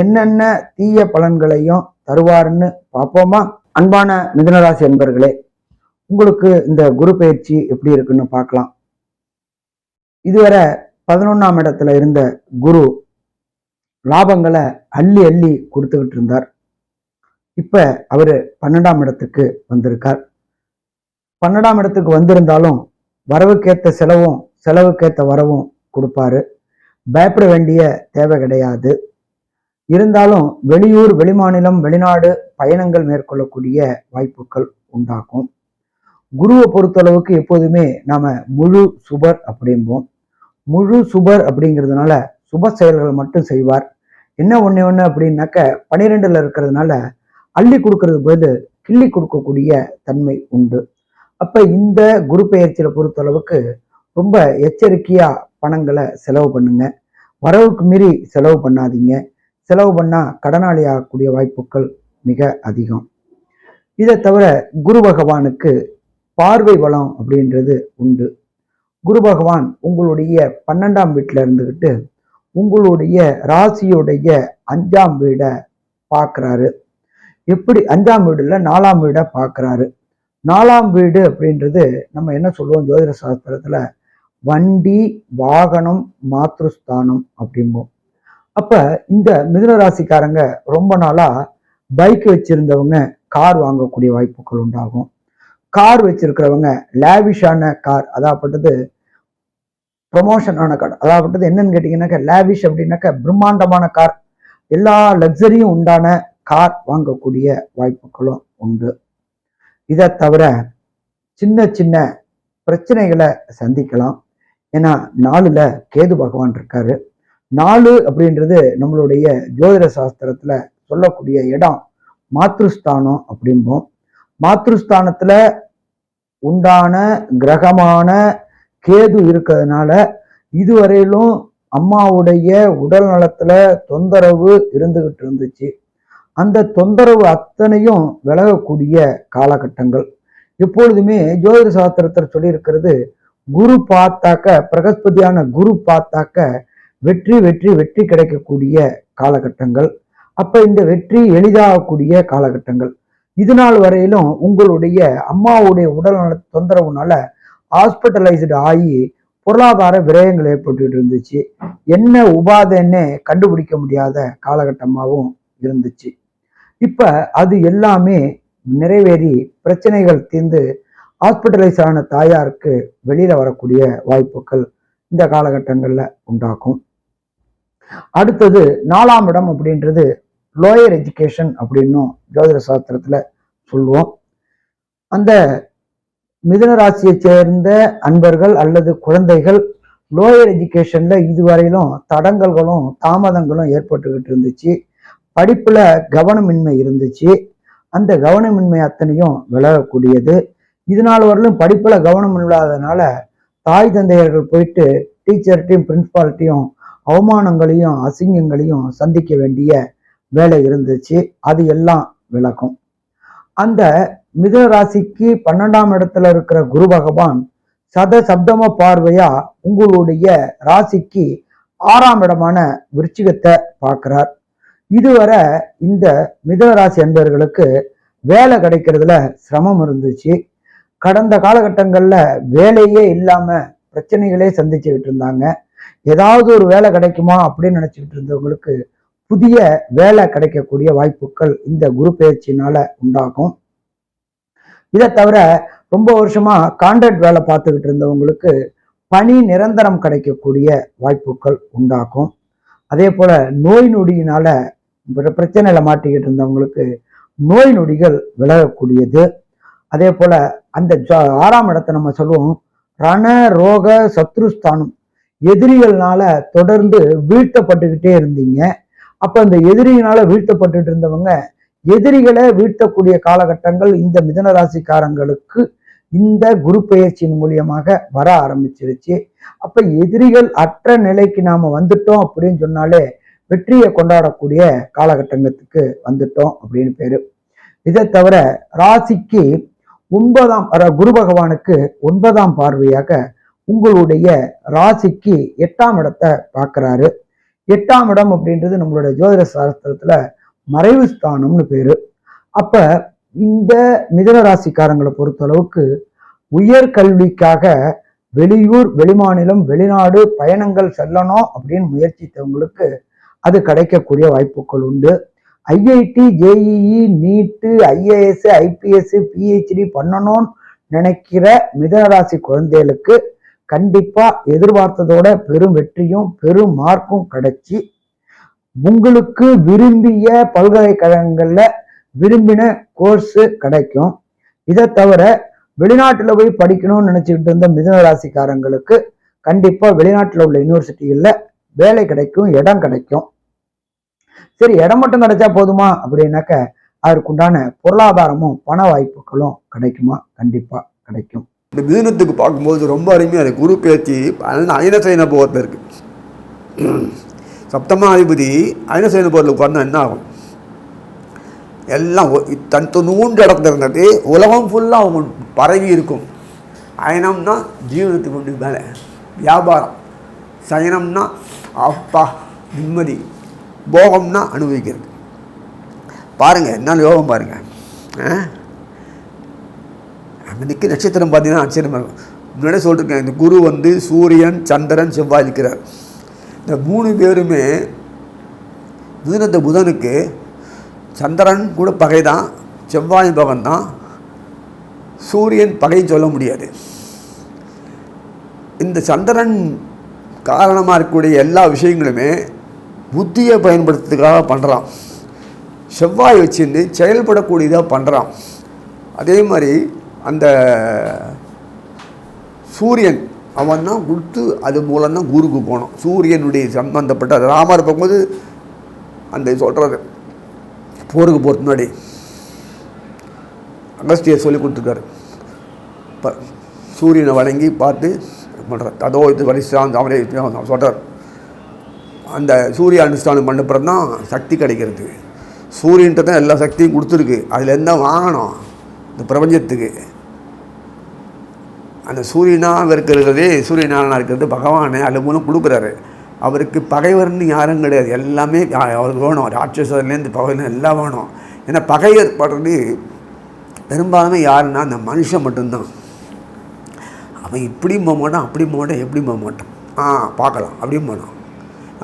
என்னென்ன தீய பலன்களையும் தருவாருன்னு பார்ப்போமா? அன்பான மிதனராசி அன்பர்களே உங்களுக்கு இந்த குரு பயிற்சி எப்படி இருக்குன்னு பார்க்கலாம். இதுவரை பதினொன்னாம் இடத்துல இருந்த குரு லாபங்களை அள்ளி அள்ளி கொடுத்துக்கிட்டு இருந்தார். இப்ப அவர் பன்னெண்டாம் இடத்துக்கு வந்திருக்கார். பன்னெண்டாம் இடத்துக்கு வந்திருந்தாலும் வரவுக்கேத்த செலவும் செலவுக்கேற்ற வரவும் கொடுப்பாரு. பயப்பட வேண்டிய தேவை கிடையாது. இருந்தாலும் வெளியூர் வெளிமாநிலம் வெளிநாடு பயணங்கள் மேற்கொள்ளக்கூடிய வாய்ப்புகள் உண்டாகும். குருவை பொறுத்தளவுக்கு எப்போதுமே நாம முழு சுபர் அப்படிம்போம். முழு சுபர் அப்படிங்கிறதுனால சுப செயல்கள் மட்டும் செய்வார். என்ன ஒண்ணு ஒண்ணு அப்படின்னாக்க பனிரெண்டுல இருக்கிறதுனால அள்ளி கொடுக்கறது பதில் கிள்ளி கொடுக்கக்கூடிய தன்மை உண்டு. அப்ப இந்த குரு பெயர்ச்சியில பொறுத்தளவுக்கு ரொம்ப எச்சரிக்கையா பணங்களை செலவு பண்ணுங்க. வரவுக்கு மீறி செலவு பண்ணாதீங்க. செலவு பண்ணால் கடனாளி ஆகக்கூடிய வாய்ப்புகள் மிக அதிகம். இதை தவிர குரு பகவானுக்கு பார்வை வளம் அப்படின்றது உண்டு. குரு பகவான் உங்களுடைய பன்னெண்டாம் வீட்டில் இருந்துக்கிட்டு உங்களுடைய ராசியுடைய அஞ்சாம் வீடை பார்க்குறாரு எப்படி அஞ்சாம் வீடுல நாலாம் வீடை பார்க்குறாரு நாலாம் வீடு அப்படின்றது நம்ம என்ன சொல்லுவோம் ஜோதிட சாஸ்திரத்தில்? வண்டி வாகனம் மாத்ருஸ்தானம் அப்படிம்போம். அப்ப இந்த மிதுன ராசிக்காரங்க ரொம்ப நாளா பைக் வச்சிருந்தவங்க கார் வாங்கக்கூடிய வாய்ப்புகள் உண்டாகும். கார் வச்சிருக்கிறவங்க லேவிஷான கார் அதாகப்பட்டது ப்ரொமோஷன் ஆன கார் அதாகப்பட்டது என்னன்னு கேட்டிங்கன்னாக்க லேவிஷ் அப்படின்னாக்க பிரம்மாண்டமான கார் எல்லா லக்ஸரியும் உண்டான கார் வாங்கக்கூடிய வாய்ப்புகளும் உண்டு. இதை தவிர சின்ன சின்ன பிரச்சனைகளை சந்திக்கலாம். ஏன்னா நாலுல கேது பகவான் இருக்காரு. நாலு அப்படின்றது நம்மளுடைய ஜோதிட சாஸ்திரத்துல சொல்லக்கூடிய இடம். மாத்ருஸ்தானம் அப்படிம்போம். மாத்ருஸ்தானத்துல உண்டான கிரகமான கேது இருக்கிறதுனால இதுவரையிலும் அம்மாவுடைய உடல் நலத்துல தொந்தரவு இருந்துகிட்டு இருந்துச்சு. அந்த தொந்தரவு அத்தனையும் விலகக்கூடிய காலகட்டங்கள். எப்பொழுதுமே ஜோதிட சாஸ்திரத்தில் சொல்லியிருக்கிறது குரு பார்த்தாக்க பிரகஸ்பதியான குரு பார்த்தாக்க வெற்றி வெற்றி வெற்றி கிடைக்கக்கூடிய காலகட்டங்கள். அப்ப இந்த வெற்றி எளிதாகக்கூடிய காலகட்டங்கள். இது நாள் வரையிலும் உங்களுடைய அம்மாவுடைய உடல்நல தொந்தரவுனால ஹாஸ்பிட்டலைஸ்டு ஆகி பொருளாதார விரயங்கள் ஏற்பட்டு இருந்துச்சு. என்ன உபாதைன்னு கண்டுபிடிக்க முடியாத காலகட்டமாகவும் இருந்துச்சு. இப்ப அது எல்லாமே நிறைவேறி பிரச்சனைகள் தீர்ந்து ஹாஸ்பிட்டலைஸ் ஆன தாயாருக்கு வெளியில வரக்கூடிய வாய்ப்புகள் இந்த காலகட்டங்கள்ல உண்டாகும். அடுத்தது நாலாம் இடம் அப்படின்றது லோயர் எஜுகேஷன் அப்படின்னும் ஜோதிட சாஸ்திரத்தில் சொல்லுவோம். அந்த மிதுன ராசியை சேர்ந்த அன்பர்கள் அல்லது குழந்தைகள் லோயர் எஜுகேஷன்ல இதுவரையிலும் தடங்கல்களும் தாமதங்களும் ஏற்பட்டுக்கிட்டு இருந்துச்சு. படிப்புல கவனமின்மை இருந்துச்சு. அந்த கவனமின்மை அத்தனையும் விலகக்கூடியது. இது நாள் வரலும் படிப்புல கவனம் இல்லாதனால தாய் தந்தையர்கள் போயிட்டு டீச்சர்கிட்டையும் பிரின்ஸ்பால்ட்டையும் அவமானங்களையும் அசிங்கங்களையும் சந்திக்க வேண்டிய வேலை இருந்துச்சு. அது எல்லாம் விளக்கும். அந்த மிதுன ராசிக்கு பன்னெண்டாம் இடத்துல இருக்கிற குரு பகவான் சத சப்தம பார்வையா உங்களுடைய ராசிக்கு ஆறாம் இடமான விருச்சிகத்தை பார்க்கிறார். இதுவரை இந்த மிதுன ராசி அன்பர்களுக்கு வேலை கிடைக்கிறதுல சிரமம் இருந்துச்சு. கடந்த காலகட்டங்களில் வேலையே இல்லாமல் பிரச்சனைகளே சந்திச்சுக்கிட்டு இருந்தாங்க. ஏதாவது ஒரு வேலை கிடைக்குமா அப்படின்னு நினைச்சுக்கிட்டு இருந்தவங்களுக்கு புதிய வேலை கிடைக்கக்கூடிய வாய்ப்புகள் இந்த குரு பயிற்சியினால உண்டாகும். இதை தவிர ரொம்ப வருஷமா கான்ட்ராக்ட் வேலை பார்த்துக்கிட்டு இருந்தவங்களுக்கு பணி நிரந்தரம் கிடைக்கக்கூடிய வாய்ப்புகள் உண்டாகும். அதே போல நோய் நொடியினால பிரச்சனையில மாட்டிக்கிட்டு இருந்தவங்களுக்கு நோய் நொடிகள் விலகக்கூடியது. அதே போல அந்த ஆறாம் இடத்தை நம்ம சொல்லுவோம். ரண ரோக சத்ருஸ்தானம் எதிரிகள்னால தொடர்ந்து வீழ்த்தப்பட்டுக்கிட்டே இருந்தீங்க. அப்ப அந்த எதிரியினால வீழ்த்தப்பட்டுட்டு இருந்தவங்க எதிரிகளை வீழ்த்தக்கூடிய காலகட்டங்கள் இந்த மிதன ராசிக்காரங்களுக்கு இந்த குரு பெயர்ச்சியின் மூலியமாக வர ஆரம்பிச்சிருச்சு. அப்ப எதிரிகள் அற்ற நிலைக்கு நாம வந்துட்டோம் அப்படின்னு சொன்னாலே வெற்றியை கொண்டாடக்கூடிய காலகட்டங்களுக்கு வந்துட்டோம் அப்படின்னு பேரு. இதை தவிர ராசிக்கு ஒன்பதாம் குரு பகவானுக்கு ஒன்பதாம் பார்வையாக உங்களுடைய ராசிக்கு எட்டாம் இடத்தை பார்க்கறாரு. எட்டாம் இடம் அப்படின்றது நம்மளுடைய ஜோதிட சாஸ்திரத்துல மறைவு ஸ்தானம்னு பேரு. அப்ப இந்த மிதன ராசிக்காரங்களை பொறுத்தளவுக்கு உயர்கல்விக்காக வெளியூர் வெளிமாநிலம் வெளிநாடு பயணங்கள் செல்லணும் அப்படின்னு முயற்சித்தவங்களுக்கு அது கிடைக்கக்கூடிய வாய்ப்புகள் உண்டு. IIT JEE NEET IAS IPS PhD பண்ணணும்னு நினைக்கிற மிதனராசி குழந்தைகளுக்கு கண்டிப்பா எதிர்பார்த்ததோட பெரும் வெற்றியும் பெரும் மார்க்கும் கிடைச்சி உங்களுக்கு விரும்பிய பல்கலைக்கழகங்கள்ல விரும்பின கோர்ஸ் கிடைக்கும். இதை தவிர வெளிநாட்டில் போய் படிக்கணும்னு நினைச்சுக்கிட்டு இருந்த மிதுன ராசிக்காரங்களுக்கு கண்டிப்பா வெளிநாட்டில் உள்ள யூனிவர்சிட்டிகளில் வேலை கிடைக்கும் இடம் கிடைக்கும். சரி இடம் மட்டும் கிடைச்சா போதுமா? அப்படின்னாக்க அதற்குண்டான பொருளாதாரமும் பண வாய்ப்புகளும் கிடைக்குமா? கண்டிப்பா கிடைக்கும். இந்த மிதுனத்துக்கு பார்க்கும்போது ரொம்ப அருமையாக இருக்குது குரு பேச்சு அயனசைன போகத்தில் இருக்குது சப்தமாதிபதி அயனசைன போகத்தில் உட்கார்ந்தா என்ன ஆகும்? எல்லாம் தன் நூண்டு இடத்துல. இருந்தது உலகம் ஃபுல்லாக அவங்க பரவி இருக்கும். அயனம்னா ஜீவனத்துக்கு உண்டு மேலே. வியாபாரம். சயனம்னா அப்பா நிம்மதி. போகம்னா அனுபவிக்கிறது. பாருங்கள் என்ன யோகம் பாருங்கள் ஆ? அன்னைக்கு நட்சத்திரம் பார்த்தீங்கன்னா ஆச்சரியமாக இருக்கும். முன்னாடியே சொல்லிருக்கேன் இந்த குரு வந்து சூரியன் சந்திரன் செவ்வாய் இருக்கிறார். இந்த மூணு பேருமே மிதுனத்த புதனுக்கு சந்திரன் கூட பகை தான் செவ்வாய் பகன் தான் சூரியன் பகைன்னு சொல்ல முடியாது. இந்த சந்திரன் காரணமாக இருக்கக்கூடிய எல்லா விஷயங்களுமே புத்தியை பயன்படுத்துறதுக்காக பண்ணுறான் செவ்வாய் வச்சுருந்து செயல்படக்கூடியதாக பண்ணுறான் அதே மாதிரி அந்த சூரியன் அவன் தான் கொடுத்து அது மூலம் தான் ஊருக்கு போனோம். சூரியனுடைய சம்பந்தப்பட்ட ராமர் போகும்போது அந்த சொல்கிறது போருக்கு போகிறது முன்னாடி அகஸ்தியர் சொல்லி கொடுத்துருக்காரு. இப்போ சூரியனை வணங்கி பார்த்து பண்ணுறார் அதோ இது வரிசான் அவரே சொல்கிறார் அந்த சூரிய அனுஷ்டானம் பண்ணப்புறம் தான் சக்தி கிடைக்கிறது. சூரியன்ட்டு தான் எல்லா சக்தியும் கொடுத்துருக்கு. அதில் என்ன வாங்கணும் இந்த பிரபஞ்சத்துக்கு. அந்த சூரியனாக இருக்கிறதே சூரியனாக இருக்கிறது பகவானே அது மூலம் கொடுக்குறாரு. அவருக்கு பகைவர்னு யாரும் கிடையாது. எல்லாமே அவருக்கு வேணும். ராட்சசர்லேருந்து பகைவர்னு எல்லாம் வேணும். ஏன்னா பகைவர் படுறது பெரும்பாலுமே யாருன்னா அந்த மனுஷன் மட்டும்தான். அவன் இப்படியும் போக மாட்டான் அப்படி போக மாட்டான் போக மாட்டான். ஆ பார்க்கலாம். அப்படியும் போனான்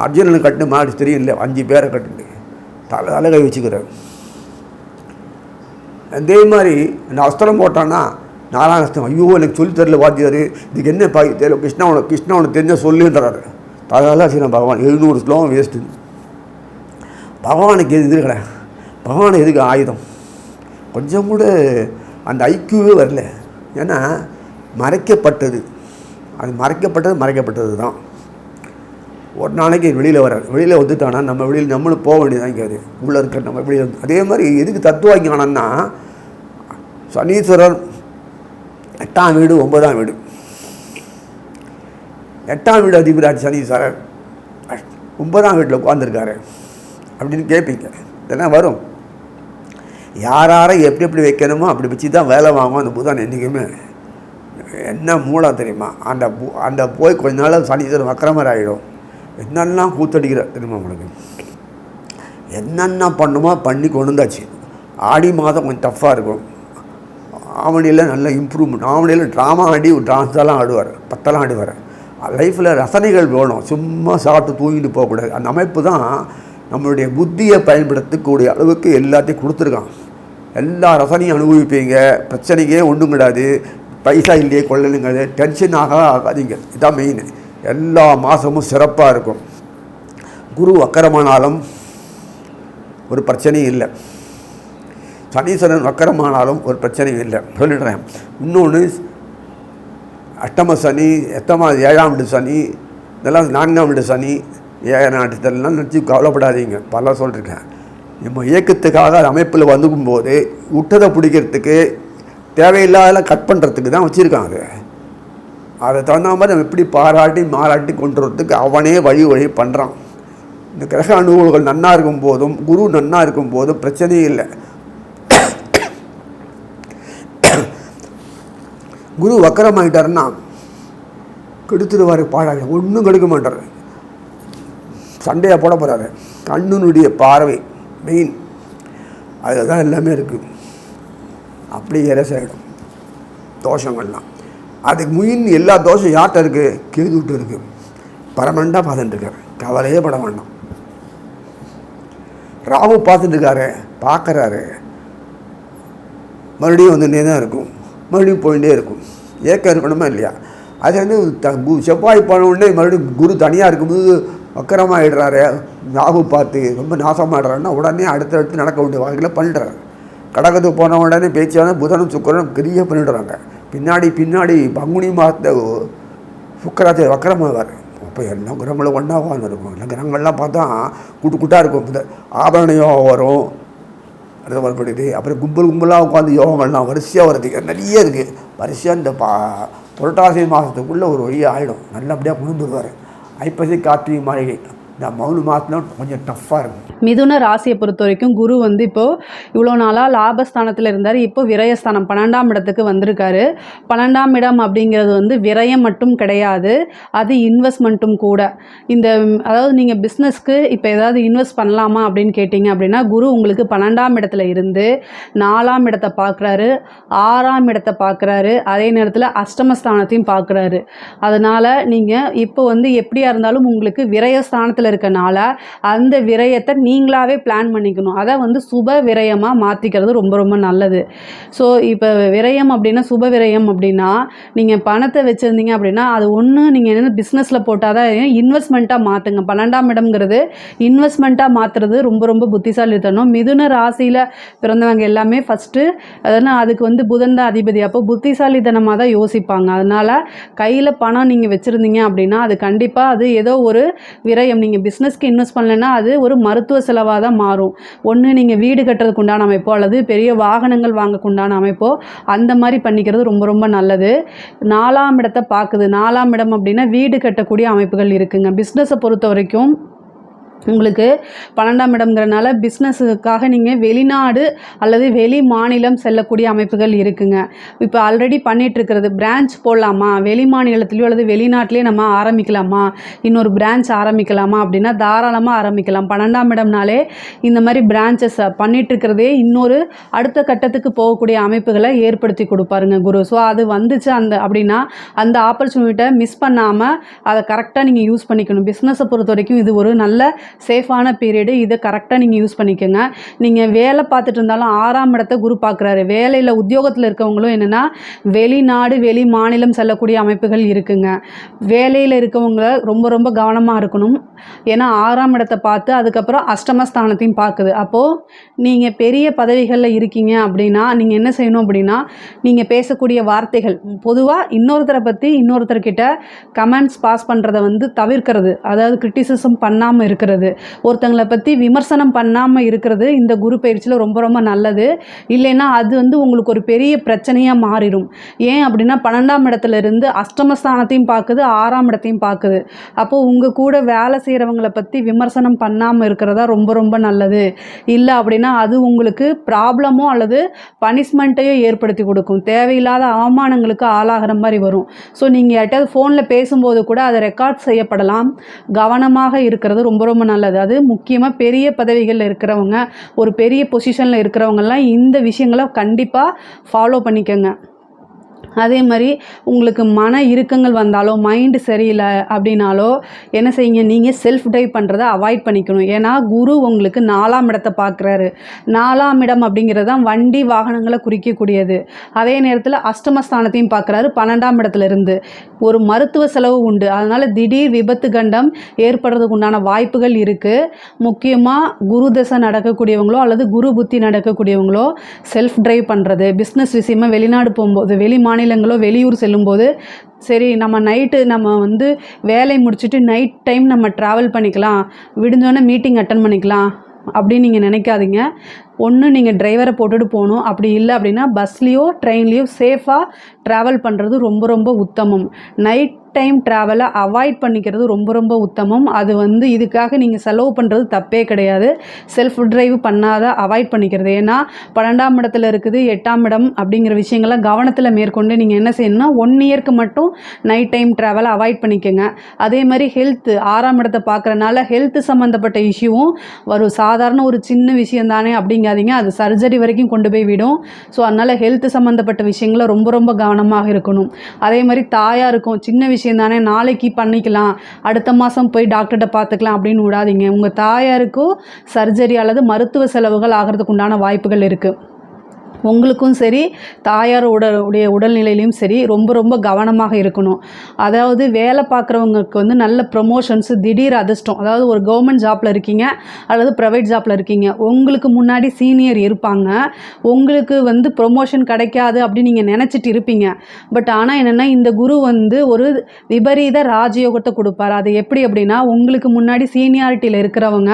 அர்ஜுனனுக்கு கட்டு மாடி தெரியல. அஞ்சு பேரை கட்டுண்டு தலை தலை கை வச்சுக்கிறார். அதே மாதிரி இந்த அஸ்திரம் போட்டான்னா நாராயணஸ்தம் ஐயோ எனக்கு சொல்லி தரல வாத்தியார். இதுக்கு என்ன பாய் தெரியல கிருஷ்ணா உனக்கு கிருஷ்ணா உனக்கு தெரிஞ்ச சொல்லுன்றாரு. அதெல்லாம் பகவான் எழுநூறு ஸ்லோகம் வேஸ்ட்டு பகவானுக்கு எது இது கிடையாது பகவான் எதுக்கு ஆயுதம்? கொஞ்சம் கூட அந்த ஐக்கியவே வரல. ஏன்னா மறைக்கப்பட்டது. அது மறைக்கப்பட்டது மறைக்கப்பட்டது தான். ஒரு நாளைக்கு வெளியில் வர வெளியில் வந்துட்டானா நம்ம வெளியில் நம்மளும் போக வேண்டியதான் இங்கே அது உள்ளே இருக்க நம்ம வெளியில் அதே மாதிரி எதுக்கு தத்துவாங்கியானன்னா சனீஸ்வரர் எட்டாம் வீடு ஒன்பதாம் வீடு. எட்டாம் வீடு அதிபராஜ் சார். ஒன்பதாம் வீட்டில் உட்காந்துருக்காரு அப்படின்னு கேட்பீங்க இதெல்லாம் வரும்? யார் யாரை எப்படி எப்படி வைக்கணுமோ அப்படி வச்சு தான் வேலை வாங்கும் அந்த புதன் என்றைக்குமே என்ன மூலம் தெரியுமா? அந்த பு- அந்த போய் கொஞ்ச நாள் சனீஸ்வரன் வக்கரமர் ஆகிடும் என்னெல்லாம் கூத்தடிக்கிற தெரியுமா உங்களுக்கு? என்னென்ன பண்ணுமோ பண்ணி கொண்டு வந்தாச்சு. ஆடி மாதம் கொஞ்சம் டஃப்பாக இருக்கும். ஆவணியில் நல்ல இம்ப்ரூவ்மெண்ட் ஆவணியில் ட்ராமா ஆடி டான்ஸெல்லாம் ஆடுவார். பத்தெல்லாம் ஆடுவார். லைஃப்பில் ரசனைகள் வேணும். சும்மா சாப்பிட்டு தூங்கிட்டு போகக்கூடாது அந்த அமைப்பு தான் நம்மளுடைய புத்தியை பயன்படுத்தக்கூடிய அளவுக்கு எல்லாத்தையும் கொடுத்துருக்கான். எல்லா ரசனையும் அனுபவிப்பீங்க. பிரச்சனைக்கே ஒன்றும் கிடையாது. பைசா இல்லையே கொள்ளலுங்கிறது டென்ஷன் ஆக ஆகாதீங்க. இதுதான் மெயின் எல்லா மாதமும் சிறப்பாக இருக்கும். குரு அக்கரமானாலும் ஒரு பிரச்சனையும் இல்லை. சனீஸ்வரன் வக்கரமானாலும் ஒரு பிரச்சனையும் இல்லை. சொல்லிடுறேன். இன்னொன்று அஷ்டம சனி எத்தமா ஏழாம் வீடு சனி இதெல்லாம் நான்காம் வீடு சனி ஏக நாட்டத்திலாம் நினச்சி கவலைப்படாதீங்க. பல சொல்லியிருக்கேன் நம்ம இயக்கத்துக்காக அது அமைப்பில் வந்துக்கும் போது விட்டதை பிடிக்கிறதுக்கு தேவையில்லாதெல்லாம் கட் பண்ணுறதுக்கு தான் வச்சுருக்காங்க. அதை தகுந்த மாதிரி நம்ம எப்படி பாராட்டி மாறாட்டி கொண்டு வரதுக்கு அவனே வழி வழி பண்ணுறான் இந்த கிரக அனுகூலங்கள் நன்னா இருக்கும் போதும் குரு நன்னா இருக்கும் போதும் பிரச்சனையே இல்லை. குரு வக்கரமாயிட்டாருன்னா கெடுத்துருவார் பாழாக ஒன்றும் கெடுக்க மாட்டார். சண்டையாக போட போகிறாரு கண்ணுனுடைய பார்வை மெயின் அதுதான் எல்லாமே இருக்குது அப்படி எரசாயிடும் தோஷங்கள்லாம். அதுக்கு முயின் எல்லா தோஷம் யார்கிட்ட இருக்குது கேது விட்டு இருக்குது பரமண்டாக பார்த்துட்டு இருக்காரு. கவலையே பட வேண்டாம். ராவு பார்த்துட்டுருக்காரு பார்க்குறாரு. மறுபடியும் வந்துட்டே தான் இருக்கும். மறுபடியும் போயிட்டே இருக்கும். ஏக்கம் இருக்கணுமா இல்லையா? அது வந்து த கு- செவ்வாய் போன உடனே மறுபடியும் குரு தனியாக இருக்கும்போது வக்கரமாகிடுறாரு ராகு பார்த்து ரொம்ப நாசமாகிடுறாருன்னா உடனே அடுத்தடுத்து நடக்க வேண்டிய வாழ்க்கையில் பண்ணுறாரு கடகத்துக்கு போன உடனே பேச்சான புதனும் சுக்கரனும் பெரிய பண்ணிடுறாங்க. பின்னாடி பின்னாடி பங்குனி மாதத்தை சுக்கராத்தை வக்கரமாவார். அப்போ எல்லா கிரகங்களும் ஒன்றா இருக்கும் எல்லா கிரகங்கள்லாம் பார்த்தா கூட்டு கூட்டாக இருக்கும். இந்த ஆபரண வரும். அடுத்த வரக்கூடியது அப்புறம் கும்பல் கும்பலாக உட்காந்து யோகங்கள்லாம் வரிசையாக வரதுக்கு நிறைய இருக்குது வரிசையாக இந்த பா புரட்டாசி மாதத்துக்குள்ளே ஒரு வழியாக ஆகிடும் நல்லபடியாக கொண்டு ஐப்பசி கார்த்திகை மாளிகை. இந்த மௌன மாதத்துல கொஞ்சம் டஃப்பாக இருக்கும். மிதுன ராசியை பொறுத்த வரைக்கும் குரு வந்து இப்போது இவ்வளோ நாளாக லாபஸ்தானத்தில் இருந்தார். இப்போ விரயஸ்தானம் பன்னெண்டாம் இடத்துக்கு வந்திருக்காரு. பன்னெண்டாம் இடம் அப்படிங்கிறது வந்து விரயம் மட்டும் கிடையாது. அது இன்வெஸ்ட்மெண்ட்டும் கூட. இந்த அதாவது நீங்கள் பிஸ்னஸ்க்கு இப்போ ஏதாவது இன்வெஸ்ட் பண்ணலாமா அப்படின்னு கேட்டிங்க அப்படின்னா குரு உங்களுக்கு பன்னெண்டாம் இடத்துல இருந்து நாலாம் இடத்தை பார்க்குறாரு ஆறாம் இடத்தை பார்க்குறாரு அதே நேரத்தில் அஷ்டமஸ்தானத்தையும் பார்க்குறாரு. அதனால் நீங்கள் இப்போ வந்து எப்படியா இருந்தாலும் உங்களுக்கு விரயஸ்தானத்தில் இருக்கனால அந்த விரயத்தை நீங்களாவே பிளான் பண்ணிக்கணும். அதை வந்து சுப விரயமாக மாற்றிக்கிறது ரொம்ப ரொம்ப நல்லது. ஸோ இப்போ விரயம் அப்படின்னா சுப விரயம் அப்படின்னா நீங்கள் பணத்தை வச்சுருந்தீங்க அப்படின்னா அது ஒன்று நீங்கள் என்ன பிஸ்னஸில் போட்டால் தான் இன்வெஸ்ட்மெண்ட்டாக மாற்றுங்க பன்னெண்டாம் இடம்ங்கிறது இன்வெஸ்ட்மெண்ட்டாக மாற்றுறது ரொம்ப ரொம்ப புத்திசாலித்தனம். மிதுன ராசியில் பிறந்தவங்க எல்லாமே ஃபஸ்ட்டு அதனால் அதுக்கு வந்து புதன் தான் அதிபதி. அப்போ புத்திசாலித்தனமாக தான் யோசிப்பாங்க. அதனால் கையில் பணம் நீங்கள் வச்சுருந்தீங்க அப்படின்னா அது கண்டிப்பாக அது ஏதோ ஒரு விரயம். நீங்கள் பிஸ்னஸ்க்கு இன்வெஸ்ட் பண்ணலைன்னா அது ஒரு மருத்துவ செலவாக தான் மாறும். ஒன்று நீங்கள் வீடு கட்டுறதுக்கு உண்டான அமைப்போ அல்லது பெரிய வாகனங்கள் வாங்கக்கு உண்டான அமைப்போ அந்த மாதிரி பண்ணிக்கிறது ரொம்ப ரொம்ப நல்லது. நாலாம் இடத்தை பார்க்குது. நாலாம் இடம் அப்படின்னா வீடு கட்டக்கூடிய அமைப்புகள் இருக்குங்க. பிஸ்னஸை பொறுத்த வரைக்கும் உங்களுக்கு பன்னெண்டாம் இடம்ங்கிறனால பிஸ்னஸுக்காக நீங்கள் வெளிநாடு அல்லது வெளி மாநிலம் செல்லக்கூடிய அமைப்புகள் இருக்குங்க. இப்போ ஆல்ரெடி பண்ணிகிட்ருக்கிறது பிரான்ச் போடலாமா? வெளி மாநிலத்துலேயோ அல்லது வெளிநாட்டிலேயே நம்ம ஆரம்பிக்கலாமா? இன்னொரு பிரான்ச் ஆரம்பிக்கலாமா? அப்படின்னா தாராளமாக ஆரம்பிக்கலாம். பன்னெண்டாம் இடம்னாலே இந்த மாதிரி பிரான்ச்சஸ் பண்ணிகிட்ருக்கிறதே இன்னொரு அடுத்த கட்டத்துக்கு போகக்கூடிய அமைப்புகளை ஏற்படுத்தி கொடுப்பாருங்க குரு. ஸோ அது வந்துச்சு அந்த அப்படின்னா அந்த ஆப்பர்ச்சுனிட்டியை மிஸ் பண்ணாமல் அதை கரெக்டாக நீங்கள் யூஸ் பண்ணிக்கணும். பிஸ்னஸை பொறுத்த வரைக்கும் இது ஒரு நல்ல சேஃபான பீரியடு. இதை கரெக்டாக நீங்கள் யூஸ் பண்ணிக்கோங்க. நீங்கள் வேலை பார்த்துட்டு இருந்தாலும் ஆறாம் இடத்த குரு பார்க்குறாரு. வேலையில் உத்தியோகத்தில் இருக்கவங்களும் என்னென்னா வெளிநாடு வெளி மாநிலம் செல்லக்கூடிய அமைப்புகள் இருக்குங்க. வேலையில் இருக்கவங்க ரொம்ப ரொம்ப கவனமாக இருக்கணும். ஏன்னா ஆறாம் இடத்தை பார்த்து அதுக்கப்புறம் அஷ்டமஸ்தானத்தையும் பார்க்குது. அப்போது நீங்கள் பெரிய பதவிகளில் இருக்கீங்க அப்படின்னா நீங்கள் என்ன செய்யணும் அப்படின்னா நீங்கள் பேசக்கூடிய வார்த்தைகள் பொதுவாக இன்னொருத்தரை பற்றி இன்னொருத்தர்கிட்ட கமெண்ட்ஸ் பாஸ் பண்ணுறதை வந்து தவிர்க்கிறது. அதாவது கிரிட்டிசிசம் பண்ணாமல் இருக்கிறது. ஒருத்தங்களை பற்றி விமர்சனம் பண்ணாமல் இருக்கிறது இந்த குரு பயிற்சியில் ரொம்ப ரொம்ப நல்லது. இல்லைன்னா அது வந்து உங்களுக்கு ஒரு பெரிய பிரச்சனையாக மாறிடும். ஏன் அப்படின்னா பன்னெண்டாம் இடத்துல இருந்து அஷ்டமஸ்தானத்தையும் பார்க்குது ஆறாம் இடத்தையும் பார்க்குது. அப்போது உங்கள் கூட வேலை செய்கிறவங்களை பற்றி விமர்சனம் பண்ணாமல் இருக்கிறதா ரொம்ப ரொம்ப நல்லது. இல்லை அப்படின்னா அது உங்களுக்கு ப்ராப்ளமோ அல்லது பனிஷ்மெண்ட்டையோ ஏற்படுத்தி கொடுக்கும். தேவையில்லாத அவமானங்களுக்கு ஆளாகிற மாதிரி வரும். ஸோ நீங்கள் யார்கிட்டயாவது ஃபோனில் பேசும்போது கூட அதை ரெக்கார்ட் செய்யப்படலாம். கவனமாக இருக்கிறது ரொம்ப ரொம்ப நல்லது. அது முக்கியமாக பெரிய பதவிகளில் இருக்கிறவங்க ஒரு பெரிய பொசிஷனில் இருக்கிறவங்கெல்லாம் இந்த விஷயங்களை கண்டிப்பாக ஃபாலோ பண்ணிக்கோங்க. அதே மாதிரி உங்களுக்கு மன இறுக்கங்கள் வந்தாலோ மைண்டு சரியில்லை அப்படின்னாலோ என்ன செய்யுங்க? நீங்கள் செல்ஃப் டைவ் பண்ணுறதை அவாய்ட் பண்ணிக்கணும். ஏன்னா குரு உங்களுக்கு நாலாம் இடத்தை பார்க்குறாரு. நாலாம் இடம் அப்படிங்கிறது தான் வண்டி வாகனங்களை குறிக்கக்கூடியது. அதே நேரத்தில் அஷ்டமஸ்தானத்தையும் பார்க்குறாரு பன்னெண்டாம் இடத்துல இருந்து. ஒரு மருத்துவ செலவு உண்டு. அதனால் திடீர் விபத்து கண்டம் ஏற்படுறதுக்கு உண்டான வாய்ப்புகள் இருக்குது முக்கியமாக குரு தசை நடக்கக்கூடியவங்களோ அல்லது குரு புத்தி நடக்கக்கூடியவங்களோ செல்ஃப் டிரைவ் பண்ணுறது பிஸ்னஸ் விஷயமா வெளிநாடு போகும்போது வெளி மாநிலங்களோ வெளியூர் செல்லும்போது சரி நம்ம நைட்டு நம்ம வந்து வேலை முடிச்சுட்டு நைட் டைம் நம்ம ட்ராவல் பண்ணிக்கலாம். விடிஞ்சோடனே மீட்டிங் அட்டன் பண்ணிக்கலாம் அப்படின்னு நீங்கள் நினைக்காதீங்க. ஒன்று நீங்கள் டிரைவரை போட்டுட்டு போகணும். அப்படி இல்லை அப்படின்னா பஸ்லேயோ ட்ரெயின்லேயோ சேஃபாக ட்ராவல் பண்ணுறது ரொம்ப ரொம்ப உத்தமம். நைட் டைம் ட்ராவலை அவாய்ட் பண்ணிக்கிறது ரொம்ப ரொம்ப உத்தமம். அது வந்து இதுக்காக நீங்கள் செலவு பண்ணுறது தப்பே கிடையாது. செல்ஃப் ட்ரைவ் பண்ணாத அவாய்ட் பண்ணிக்கிறது. ஏன்னா பன்னெண்டாம் இடத்துல இருக்குது எட்டாம் இடம் அப்படிங்கிற விஷயங்கள்லாம் கவனத்தில் மேற்கொண்டு நீங்கள் என்ன செய்யணும்னா ஒன் இயர்க்கு மட்டும் நைட் டைம் ட்ராவலை அவாய்ட் பண்ணிக்கோங்க. அதே மாதிரி ஹெல்த்து ஆறாம் இடத்தை பார்க்குறனால ஹெல்த் சம்மந்தப்பட்ட இஷ்யூவும் வரும். சாதாரண ஒரு சின்ன விஷயம் தானே அப்படிங்காதீங்க. அது சர்ஜரி வரைக்கும் கொண்டு போய் விடும். ஸோ அதனால் ஹெல்த் சம்மந்தப்பட்ட விஷயங்கள ரொம்ப ரொம்ப கவனமாக இருக்கணும். அதே மாதிரி தாயாக இருக்கும் சின்ன விஷயம் விஷயம் தானே நாளைக்கு பண்ணிக்கலாம் அடுத்த மாதம் போய் டாக்டர்கிட்ட பார்த்துக்கலாம் அப்படின்னு விடாதீங்க. உங்கள் தாயாருக்கும் சர்ஜரி அல்லது மருத்துவ செலவுகள் ஆகிறதுக்கு உண்டான வாய்ப்புகள் இருக்குது உங்களுக்கும் சரி தாயார் உடல் உடைய உடல்நிலையிலையும் சரி ரொம்ப ரொம்ப கவனமாக இருக்கணும். அதாவது வேலை பார்க்குறவங்களுக்கு வந்து நல்ல ப்ரொமோஷன்ஸு திடீர் அதிர்ஷ்டம். அதாவது ஒரு கவர்மெண்ட் ஜாப்பில் இருக்கீங்க அல்லது ப்ரைவேட் ஜாப்பில் இருக்கீங்க. உங்களுக்கு முன்னாடி சீனியர் இருப்பாங்க. உங்களுக்கு வந்து ப்ரொமோஷன் கிடைக்காது அப்படின்னு நீங்கள் நினச்சிட்டு இருப்பீங்க. பட் ஆனால் என்னென்னா இந்த குரு வந்து ஒரு விபரீத ராஜயோகத்தை கொடுப்பார். அது எப்படி அப்படின்னா உங்களுக்கு முன்னாடி சீனியாரிட்டியில் இருக்கிறவங்க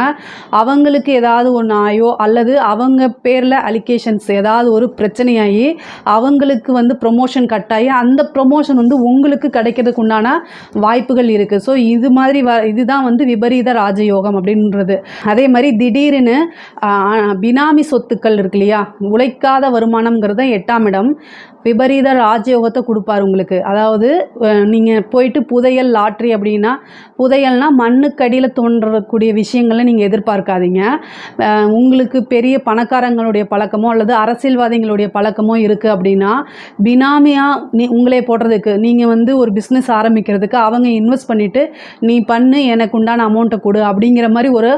அவங்களுக்கு ஏதாவது ஒன்று ஆயோ அல்லது அவங்க பேரில் அலிகேஷன்ஸ் ஏதாவது ஒரு பிரச்சனையாகி அவங்களுக்கு வந்து ப்ரொமோஷன் கட்டாயி அந்த ப்ரொமோஷன் வந்து உங்களுக்கு கிடைக்கிறதுக்கு உண்டான வாய்ப்புகள் இருக்குது ஸோ இது மாதிரி வ இதுதான் வந்து விபரீத ராஜயோகம் அப்படின்றது. அதே மாதிரி திடீர்னு பினாமி சொத்துக்கள் இருக்கு இல்லையா? உழைக்காத வருமானம்ங்கிறது தான் எட்டாம் இடம். விபரீத ராஜயோகத்தை கொடுப்பார் உங்களுக்கு. அதாவது நீங்கள் போயிட்டு புதையல் லாட்ரி அப்படின்னா புதையல்னால் மண்ணுக்கடியில் தோன்றக்கூடிய விஷயங்களை நீங்கள் எதிர்பார்க்காதீங்க. உங்களுக்கு பெரிய பணக்காரங்களுடைய பழக்கமோ அல்லது அரசியல்வாதிகளுடைய பழக்கமோ இருக்குது அப்படின்னா பினாமியாக நீ உங்களே போடுறதுக்கு நீங்கள் வந்து ஒரு பிஸ்னஸ் ஆரம்பிக்கிறதுக்கு அவங்க இன்வெஸ்ட் பண்ணிவிட்டு நீ பண்ணு எனக்கு உண்டான அமௌண்ட்டை கொடு அப்படிங்கிற மாதிரி ஒரு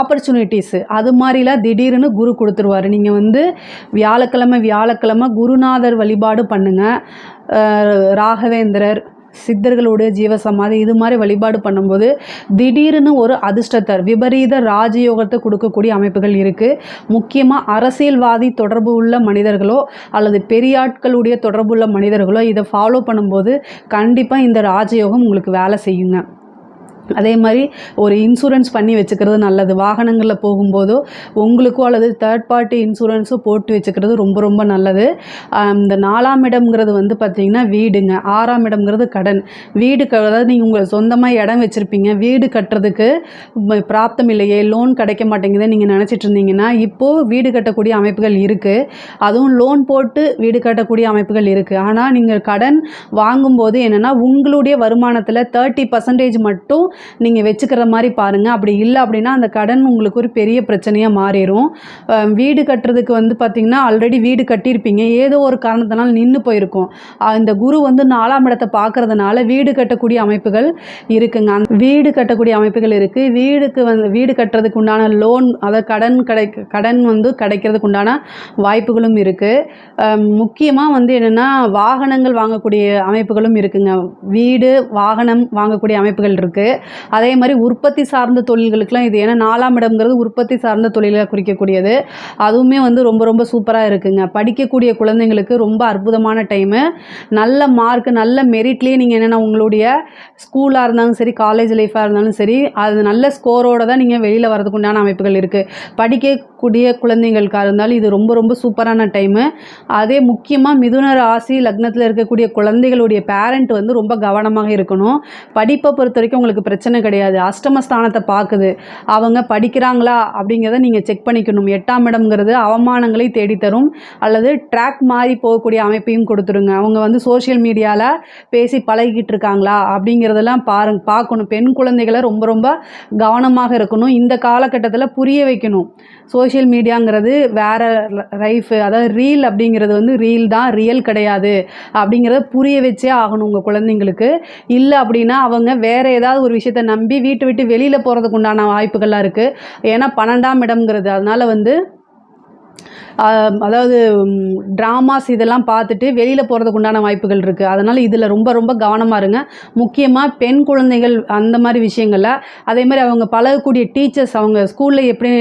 ஆப்பர்ச்சுனிட்டிஸு அது மாதிரிலாம் திடீர்னு குரு கொடுத்துருவாரு. நீங்கள் வந்து வியாழக்கிழமை வியாழக்கிழமை குருநாதர் வழிபாடு பண்ணுங்கள் ராகவேந்திரர் சித்தர்களுடைய ஜீவசமாதி இது மாதிரி வழிபாடு பண்ணும்போது திடீர்னு ஒரு அதிர்ஷ்டத்தர் விபரீத ராஜயோகத்தை கொடுக்கக்கூடிய அமைப்புகள் இருக்குது முக்கியமாக அரசியல்வாதி தொடர்பு உள்ள மனிதர்களோ அல்லது பெரியாட்களுடைய தொடர்பு உள்ள மனிதர்களோ இதை ஃபாலோ பண்ணும்போது கண்டிப்பாக இந்த ராஜயோகம் உங்களுக்கு வேலை செய்யுங்க. அதே மாதிரி ஒரு இன்சூரன்ஸ் பண்ணி வச்சுக்கிறது நல்லது. வாகனங்களில் போகும்போதோ உங்களுக்கோ அல்லது தேர்ட் பார்ட்டி இன்சூரன்ஸோ போட்டு வச்சுக்கிறது ரொம்ப ரொம்ப நல்லது. இந்த நாலாம் இடம்ங்கிறது வந்து பார்த்திங்கன்னா வீடுங்க. ஆறாம் இடம்ங்கிறது கடன். வீடு க அதாவது நீங்கள் உங்கள் சொந்தமாக இடம் வச்சுருப்பீங்க. வீடு கட்டுறதுக்கு பிராப்தம் இல்லையே. லோன் கிடைக்க மாட்டேங்குதுன்னு நீங்கள் நினச்சிட்டு இருந்தீங்கன்னா இப்போது வீடு கட்டக்கூடிய அமைப்புகள் இருக்குது அதுவும் லோன் போட்டு வீடு கட்டக்கூடிய அமைப்புகள் இருக்குது ஆனால் நீங்கள் கடன் வாங்கும்போது என்னென்னா உங்களுடைய வருமானத்தில் தேர்ட்டி பர்சன்டேஜ் மட்டும் நீங்கள் வச்சுக்கிற மாதிரி பாருங்கள் அப்படி இல்லை அப்படின்னா அந்த கடன் உங்களுக்கு ஒரு பெரிய பிரச்சனையாக மாறிடும் வீடு கட்டுறதுக்கு வந்து பார்த்திங்கன்னா ஆல்ரெடி வீடு கட்டியிருப்பீங்க. ஏதோ ஒரு காரணத்தினால நின்று போயிருக்கும். இந்த குரு வந்து நாலாம் இடத்தை பார்க்கறதுனால வீடு கட்டக்கூடிய அமைப்புகள் இருக்குங்க. அந்த வீடு கட்டக்கூடிய அமைப்புகள் இருக்குது வீடுக்கு வந்து வீடு கட்டுறதுக்கு உண்டான லோன் அதாவது கடன் கிடை கடன் வந்து கிடைக்கிறதுக்கு உண்டான வாய்ப்புகளும் இருக்குது முக்கியமாக வந்து என்னென்னா வாகனங்கள் வாங்கக்கூடிய அமைப்புகளும் இருக்குங்க. வீடு வாகனம் வாங்கக்கூடிய அமைப்புகள் இருக்குது அதே மாதிரி உற்பத்தி சார்ந்த தொழில்களுக்கெல்லாம் இது ஏன்னா நாலாம் இடம்ங்கிறது உற்பத்தி சார்ந்த தொழிலை குறிக்கக்கூடியது. அதுவுமே வந்து ரொம்ப ரொம்ப சூப்பராக இருக்குங்க. படிக்கக்கூடிய குழந்தைங்களுக்கு ரொம்ப அற்புதமான டைமு நல்ல மார்க் நல்ல மெரிட்லேயே நீங்கள் என்னென்னா உங்களுடைய ஸ்கூலாக இருந்தாலும் சரி காலேஜ் லைஃபாக இருந்தாலும் சரி அது நல்ல ஸ்கோரோட தான் நீங்கள் வெளியில் வரதுக்கு உண்டான அமைப்புகள் இருக்குது படிக்கக்கூடிய குழந்தைங்களுக்காக இருந்தாலும் இது ரொம்ப ரொம்ப சூப்பரான டைமு அதே முக்கியமாக மிதுன ராசி லக்னத்தில் இருக்கக்கூடிய குழந்தைகளுடைய பேரண்ட் வந்து ரொம்ப கவனமாக இருக்கணும். படிப்பை பொறுத்த வரைக்கும் உங்களுக்கு பிரச்சனை கிடையாது. அஷ்டமஸ்தானத்தை பார்க்குது. அவங்க படிக்கிறாங்களா அப்படிங்கிறத நீங்கள் செக் பண்ணிக்கணும். எட்டாம் இடம்ங்கிறது அவமானங்களை தேடித்தரும். அல்லது ட்ராக் மாறி போகக்கூடிய அமைப்பையும் கொடுத்துருங்க. அவங்க வந்து சோஷியல் மீடியாவில் பேசி பழகிக்கிட்டு இருக்காங்களா அப்படிங்கிறதெல்லாம் பாருங்க பார்க்கணும். பெண் குழந்தைகளை ரொம்ப ரொம்ப கவனமாக இருக்கணும். இந்த காலகட்டத்தில் புரிய வைக்கணும். சோஷியல் மீடியாங்கிறது வேறு லைஃபு அதாவது ரீல் அப்படிங்கிறது வந்து ரீல் தான் ரியல் கிடையாது. அப்படிங்கிறத புரிய வச்சே ஆகணும் உங்கள் குழந்தைங்களுக்கு. இல்லை அப்படின்னா அவங்க வேறு ஏதாவது ஒரு விஷயம் விஷயத்தை நம்பி வீட்டை விட்டு வெளியில் போகிறதுக்கு உண்டான வாய்ப்புகள்லாம் இருக்குது ஏன்னா பன்னெண்டாம் இடம்ங்கிறது அதனால் வந்து அதாவது ட்ராமாஸ் இதெல்லாம் பார்த்துட்டு வெளியில் போகிறதுக்கு உண்டான வாய்ப்புகள் இருக்குது அதனால் இதில் ரொம்ப ரொம்ப கவனமாக இருங்க. முக்கியமாக பெண் குழந்தைகள் அந்த மாதிரி விஷயங்களில் அதே மாதிரி அவங்க பழகக்கூடிய டீச்சர்ஸ் அவங்க ஸ்கூலில் எப்படி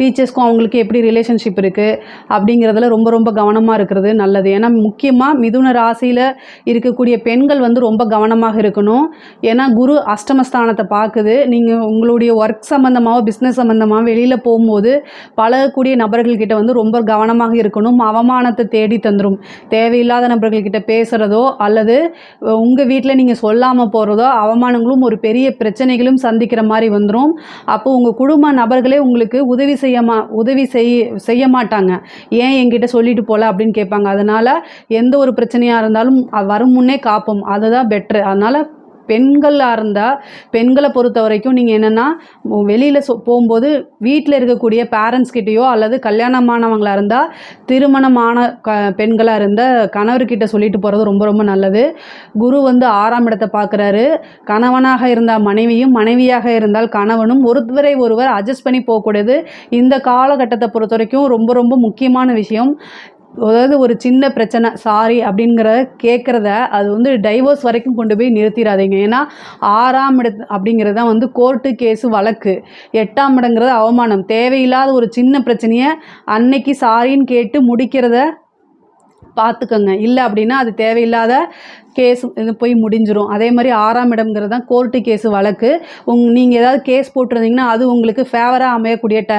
டீச்சர்ஸ்க்கும் அவங்களுக்கு எப்படி ரிலேஷன்ஷிப் இருக்குது அப்படிங்கிறதுல ரொம்ப ரொம்ப கவனமாக இருக்கிறது நல்லது. ஏன்னா முக்கியமாக மிதுன ராசியில் இருக்கக்கூடிய பெண்கள் வந்து ரொம்ப கவனமாக இருக்கணும். ஏன்னா குரு அஷ்டமஸ்தானத்தை பார்க்குது. நீங்கள் உங்களுடைய ஒர்க் சம்மந்தமாகவோ பிஸ்னஸ் சம்மந்தமாக வெளியில் போகும்போது பழகக்கூடிய நபர்கள்கிட்ட வந்து ரொம்ப கவனமாக இருக்கணும் அவமானத்தை தேடி தந்துடும் தேவையில்லாத நபர்கள்கிட்ட பேசுகிறதோ அல்லது உங்கள் வீட்டில் நீங்கள் சொல்லாமல் போகிறதோ அவமானங்களும் ஒரு பெரிய பிரச்சனைகளும் சந்திக்கிற மாதிரி வந்துடும் அப்போ உங்கள் குடும்ப நபர்களே உங்களுக்கு உதவி செய்ய மா உதவி செய் செய்ய மாட்டாங்க. ஏன் என்கிட்ட சொல்லிட்டு போகல அப்படின்னு கேட்பாங்க. அதனால் எந்த ஒரு பிரச்சனையாக இருந்தாலும் வரும் முன்னே காப்போம். அதுதான் பெட்ரு அதனால் பெண்களாக இருந்தால் பெண்களை பொறுத்த வரைக்கும் நீங்கள் என்னென்னா வெளியில் சொ போகும்போது வீட்டில் இருக்கக்கூடிய பேரண்ட்ஸ் கிட்டேயோ அல்லது கல்யாணமானவங்களாக இருந்தால் திருமணமான க பெண்களாக இருந்த கணவர்கிட்ட சொல்லிட்டு போகிறது ரொம்ப ரொம்ப நல்லது. குரு வந்து ஆறாம் இடத்தை பார்க்குறாரு கணவனாக இருந்தால் மனைவியும் மனைவியாக இருந்தால் கணவனும். ஒருவரை ஒருவர் அட்ஜஸ்ட் பண்ணி போகக்கூடாது இந்த காலகட்டத்தை பொறுத்த வரைக்கும் ரொம்ப ரொம்ப முக்கியமான விஷயம். அதாவது ஒரு சின்ன பிரச்சனை சாரி அப்படிங்கிறத கேட்குறத அது வந்து டைவோர்ஸ் வரைக்கும் கொண்டு போய் நிறுத்திடாதீங்க. ஏன்னா ஆறாம் இடத்து அப்படிங்கிறது தான் வந்து கோர்ட்டு கேஸு வழக்கு. எட்டாம் இடங்கிறது அவமானம். தேவையில்லாத ஒரு சின்ன பிரச்சனையை அன்னைக்கு சாரின்னு கேட்டு முடிக்கிறத பார்த்துக்கோங்க இல்லை அப்படின்னா அது தேவையில்லாத கேஸ் இது போய் முடிஞ்சிடும் அதே மாதிரி ஆறாம் இடம்ங்கிறது தான் கோர்ட்டு கேஸு வழக்கு. உங் நீங்கள் ஏதாவது கேஸ் போட்டிருந்தீங்கன்னா அது உங்களுக்கு ஃபேவராக அமையக்கூடிய ட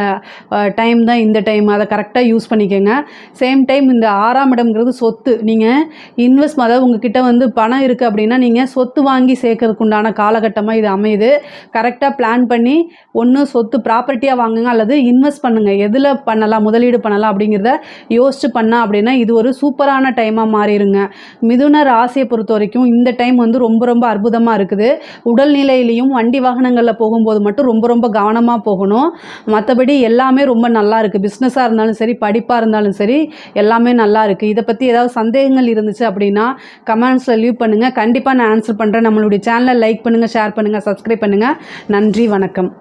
டைம் தான் இந்த டைம் அதை கரெக்டாக யூஸ் பண்ணிக்கோங்க. சேம் டைம் இந்த ஆறாம் இடம்ங்கிறது சொத்து. நீங்கள் இன்வெஸ்ட் அதாவது உங்ககிட்ட வந்து பணம் இருக்குது அப்படின்னா நீங்கள் சொத்து வாங்கி சேர்க்கறதுக்கு உண்டான காலகட்டமாக இது அமையுது. கரெக்டாக பிளான் பண்ணி ஒன்று சொத்து ப்ராப்பர்ட்டியாக வாங்குங்க அல்லது இன்வெஸ்ட் பண்ணுங்கள் எதில் பண்ணலாம்? முதலீடு பண்ணலாம் அப்படிங்கிறத யோசிச்சு பண்ணால் அப்படின்னா இது ஒரு சூப்பராக சூப்பரான டைமாக மாறிடுங்க மிதுன ராசியை பொறுத்த வரைக்கும் இந்த டைம் வந்து ரொம்ப ரொம்ப அற்புதமாக இருக்குது. உடல்நிலையிலையும் வண்டி வாகனங்களில் போகும்போது மட்டும் ரொம்ப ரொம்ப கவனமாக போகணும். மற்றபடி எல்லாமே ரொம்ப நல்லா இருக்குது பிஸ்னஸாக இருந்தாலும் சரி படிப்பாக இருந்தாலும் சரி எல்லாமே நல்லா இருக்குது இதை பற்றி ஏதாவது சந்தேகங்கள் இருந்துச்சு அப்படின்னா கமெண்ட்ஸில் லீவ் பண்ணுங்கள் கண்டிப்பாக நான் ஆன்சர் பண்ணுறேன் நம்மளுடைய சேனலை லைக் பண்ணுங்கள் ஷேர் பண்ணுங்கள் சப்ஸ்கிரைப் பண்ணுங்கள் நன்றி வணக்கம்.